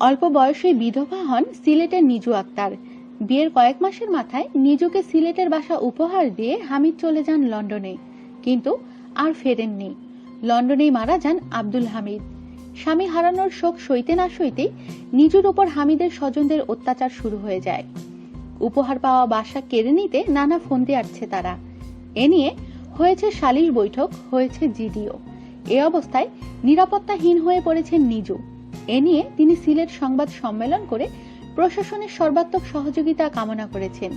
অল্প বয়সে বিধবা হন সিলেটের নিজু আক্তার। বিয়ের কয়েক মাসের মাথায় নিজুকে সিলেটের বাসা উপহার দিয়ে হামিদ চলে যান লন্ডনে। কিন্তু আর ফেরেননি। লন্ডনেই মারা যান আব্দুল হামিদ। স্বামী হারানোর শোক সইতে না সইতেই নিজুর উপর হামিদের স্বজনদের অত্যাচার শুরু হয়ে যায়। উপহার পাওয়া বাসা কেড়ে নিতে নানা ফন্দি আটছে তারা। এ নিয়ে হয়েছে সালিশ বৈঠক, হয়েছে জিডিও। এ অবস্থায় নিরাপত্তাহীন হয়ে পড়েছেন নিজু। এ নিয়ে তিনি সিলেট সংবাদ সম্মেলন করে প্রশাসনের সর্বাত্মক সহযোগিতা কামনা করেছেন।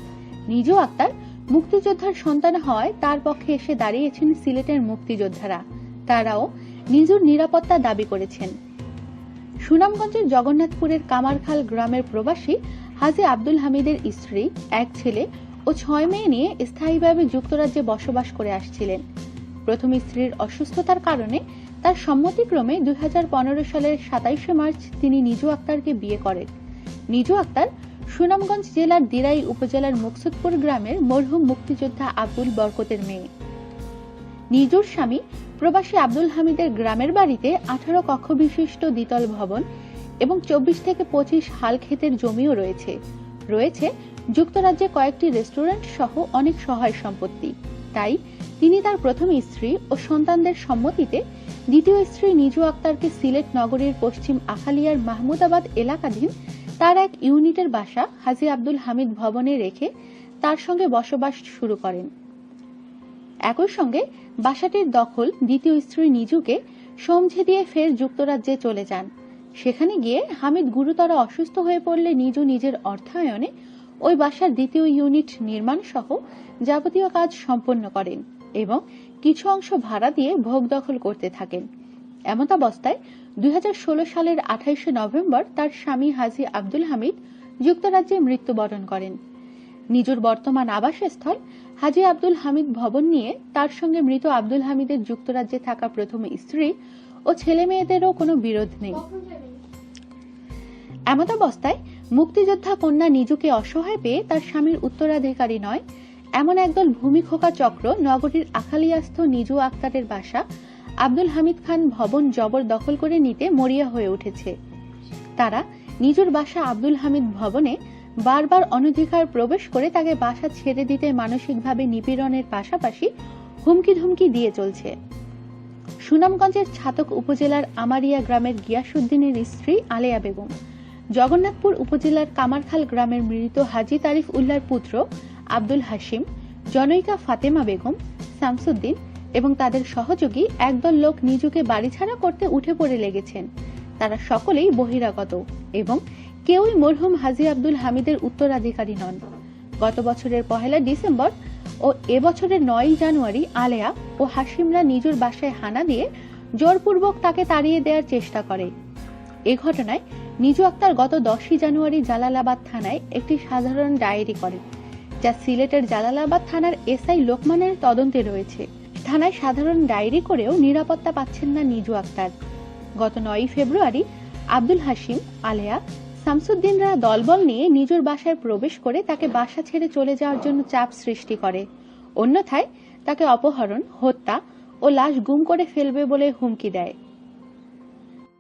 নিজু আক্তার মুক্তিযোদ্ধার সন্তান হওয়ায় তার পক্ষে এসে দাঁড়িয়েছেন সিলেটের মুক্তিযোদ্ধারা। তারাও নিজুর নিরাপত্তা দাবি করেছেন। সুনামগঞ্জের জগন্নাথপুরের কামারখাল গ্রামের প্রবাসী হাজি আব্দুল হামিদের স্ত্রী, এক ছেলে ও ছয় মেয়ে নিয়ে স্থায়ীভাবে যুক্তরাজ্যে বসবাস করে আসছিলেন। প্রথম স্ত্রীর অসুস্থতার কারণে তার সম্মতিক্রমে দুই সালের সাতাইশে মার্চ তিনি নিজু আক্তারকে বিয়ে করেন। নিজু আক্তার সুনামগঞ্জ জেলার দিরাই উপজেলার মুকসুদপুর গ্রামের মরহুম মুক্তিযোদ্ধা আব্দুল বরকতের মেয়ে। নিজুর স্বামী প্রবাসী আব্দুল হামিদের গ্রামের বাড়িতে আঠারো কক্ষ বিশিষ্ট দ্বিতল ভবন এবং চব্বিশ থেকে পঁচিশ হাল ক্ষেতের জমিও রয়েছে। রয়েছে যুক্তরাজ্যে কয়েকটি রেস্টুরেন্ট সহ অনেক সহায় সম্পত্তি। তাই তিনি তার প্রথম স্ত্রী ও সন্তানদের সম্মতিতে দ্বিতীয় স্ত্রী নিজু আক্তারকে সিলেট নগরীর পশ্চিম আখালিয়ার মাহমুদাবাদ এলাকাধীন তার এক ইউনিটের বাসা হাজি আব্দুল হামিদ ভবনে রেখে তার সঙ্গে বসবাস শুরু করেন। একই সঙ্গে বাসাটির দখল দ্বিতীয় স্ত্রী নিজুকে সমঝে দিয়ে ফের যুক্তরাজ্যে চলে যান। সেখানে গিয়ে হামিদ গুরুতর অসুস্থ হয়ে পড়লে নিজু নিজের অর্থায়নে ওই বাসার দ্বিতীয় ইউনিট নির্মাণ সহ যাবতীয় কাজ সম্পন্ন করেন। এবং কিছু অংশ ভাড়া দিয়ে ভোগ দখল করতে থাকেন। এমতাবস্থায় দুই হাজার ষোলো সালের আঠাইশে নভেম্বর তার স্বামী হাজি আব্দুল হামিদ যুক্তরাজ্যে মৃত্যুবরণ করেন। নিজের বর্তমান আবাসস্থল হাজি আব্দুল হামিদ ভবন নিয়ে তার সঙ্গে মৃত আব্দুল হামিদের যুক্তরাজ্যে থাকা প্রথম স্ত্রী ও ছেলে মেয়েদেরও কোনো বিরোধ নেই। এমতাবস্থায় মুক্তিযোদ্ধা কন্যা নিজুকে অসহায় পেয়ে তার স্বামীর উত্তরাধিকারী নয় এমন একদল ভূমি খোকা চক্র নগরীর আখালিয়াস্থ নিজু আক্তারের বাসা আব্দুল হামিদ খান ভবন জবর দখল করে নিতে মরিয়া হয়ে উঠেছে। তারা নিজের বাসা আব্দুল হামিদ ভবনে বারবার অনধিকার প্রবেশ করে তাকে বাসা ছেড়ে দিতে মানসিকভাবে নিপীড়নের পাশাপাশি হুমকি ধুমকি দিয়ে চলছে। সুনামগঞ্জের ছাতক উপজেলার আমারিয়া গ্রামের গিয়াসুদ্দিনের স্ত্রী আলেয়া বেগম, জগন্নাথপুর উপজেলার কামারখাল গ্রামের মৃত হাজি তারিফ উল্লার পুত্র আব্দুল হাসিম জনৈকা ফাতেমা বেগম, শামসুদ্দিন এবং তাদের সহযোগী একদল লোক নিজুকে বাড়ি ছাড়া করতে উঠে পড়ে লেগেছেন। তারা সকলেই বহিরাগত এবং কেউই মরহুম হাজি আব্দুল হামিদের উত্তরাধিকারী নন। গত বছরের পহেলা ডিসেম্বর ও এবছরের নয় জানুয়ারি আলেয়া ও হাসিমরা নিজের বাসায় হানা দিয়ে জোরপূর্বক তাকে তাড়িয়ে দেওয়ার চেষ্টা করে। এ ঘটনায় নিজু আক্তার গত দশই জানুয়ারি জালালাবাদ থানায় একটি সাধারণ ডায়েরি করেন যা সিলেটের জালালাবাদ থানার এসআই লোকমানের তদন্তে রয়েছে। থানায় সাধারণ ডায়েরি করেও নিরাপত্তা পাচ্ছেন না নিজু আক্তার। গত নয় ফেব্রুয়ারি আব্দুল হাসিম আলেয়া শামসুদ্দিনরা দলবল নিয়ে নিজের বাসায় প্রবেশ করে তাকে বাসা ছেড়ে চলে যাওয়ার জন্য চাপ সৃষ্টি করে। অন্যথায় তাকে অপহরণ, হত্যা ও লাশ গুম করে ফেলবে বলে হুমকি দেয়।